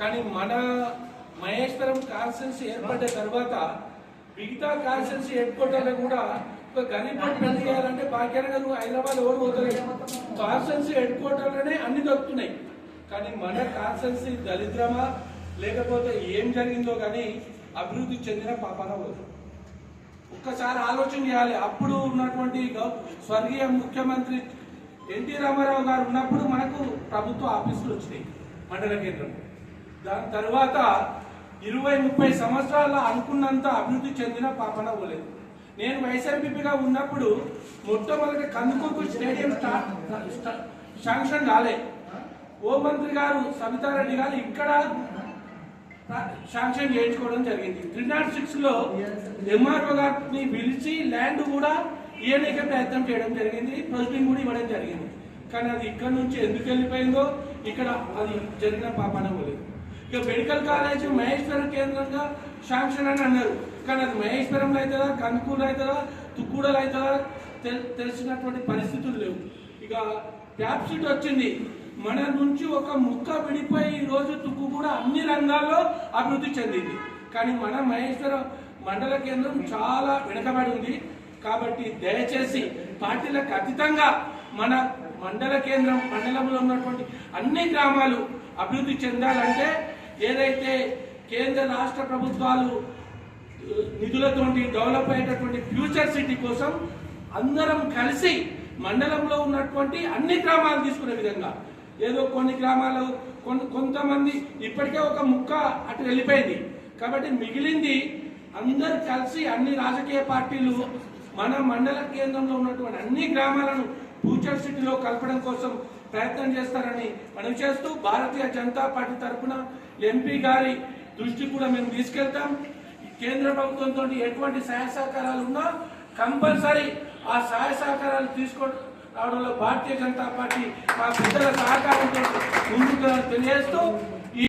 కానీ మన మహేశ్వరం కాన్స్టెన్సీ ఏర్పడ్డ తర్వాత మిగతా కాన్స్టెన్సీ హెడ్ క్వార్టర్లో కూడా ఒక గరీబ్ పెళ్ళి చేయాలంటే భాగ్యనగర్ హైదరాబాద్ ఓడి పోతలేదు కాన్స్టెన్సీ హెడ్ క్వార్టర్లోనే అన్ని దొరుకుతున్నాయి. కానీ మన కాన్స్టెన్సీ దరిద్రమా లేకపోతే ఏం జరిగిందో కానీ అభివృద్ధి చెందిన పాపాన పోదు ఒక్కసారి ఆలోచన చేయాలి. అప్పుడు ఉన్నటువంటి స్వర్గీయ ముఖ్యమంత్రి ఎన్టీ రామారావు గారు ఉన్నప్పుడు మనకు ప్రభుత్వ ఆఫీసులు వచ్చినాయి. మండల కేంద్రం దాని తర్వాత ఇరవై ముప్పై సంవత్సరాల అనుకున్నంత అభివృద్ధి చెందిన పాపన పోలేదు నేను వైఎస్ఆర్పీపీగా ఉన్నప్పుడు మొట్టమొదటి కందుకూరు స్టేడియం శాంక్షన్ కాలే ఓ మంత్రి గారు సబితారెడ్డి గారు ఇక్కడ శాంక్షన్ చేయించుకోవడం జరిగింది. త్రీ నాట్ సిక్స్లో ఎంఆర్ఓ గారిని పిలిచి ల్యాండ్ కూడా ఇయనిక ప్రయత్నం చేయడం జరిగింది. ప్రొసీడింగ్ కూడా ఇవ్వడం జరిగింది. కానీ అది ఇక్కడ నుంచి ఎందుకు వెళ్ళిపోయిందో ఇక్కడ అది జరిగిన పాపన పోలేదు. ఇక మెడికల్ కాలేజ్ మహేశ్వరం కేంద్రంగా శాంక్షన్ అని అన్నారు. కానీ అది మహేశ్వరంలో అవుతుందా కనుకూలు అవుతుందా తుక్కూడలు అవుతుందా తెల్- తెలిసినటువంటి పరిస్థితులు లేవు. ఇక ట్యాప్సిట్ వచ్చింది. మన నుంచి ఒక ముక్క విడిపోయి ఈరోజు రోజు తుక్కు కూడా అన్ని రంగాల్లో అభివృద్ధి చెందింది. కానీ మన మహేశ్వరం మండల కేంద్రం చాలా వెనుకబడి ఉంది. కాబట్టి దయచేసి పార్టీలకు అతీతంగా మన మండల కేంద్రం మండలంలో ఉన్నటువంటి అన్ని గ్రామాలు అభివృద్ధి చెందాలంటే ఏదైతే కేంద్ర రాష్ట్ర ప్రభుత్వాలు నిధులతోటి డెవలప్ అయ్యేటటువంటి ఫ్యూచర్ సిటీ కోసం అందరం కలిసి మండలంలో ఉన్నటువంటి అన్ని గ్రామాలు తీసుకునే విధంగా. ఏదో కొన్ని గ్రామాలు కొంతమంది ఇప్పటికే ఒక ముక్క అటు వెళ్ళిపోయింది. కాబట్టి మిగిలింది అందరు కలిసి అన్ని రాజకీయ పార్టీలు మన మండల కేంద్రంలో ఉన్నటువంటి అన్ని గ్రామాలను ఫ్యూచర్ సిటీలో కలపడం కోసం ప్రయత్నం చేస్తారని మనం చేస్తూ భారతీయ జనతా పార్టీ తరఫున ఎంపీ గారి దృష్టి కూడా మేము తీసుకెళ్తాం. కేంద్ర ప్రభుత్వంతో ఎటువంటి సహాయ సహకారాలు ఉన్నా కంపల్సరీ ఆ సహాయ సహకారాలు తీసుకో రావడంలో భారతీయ జనతా పార్టీ మా పెద్దల సహకారంతో ముందుకు తెలియజేస్తూ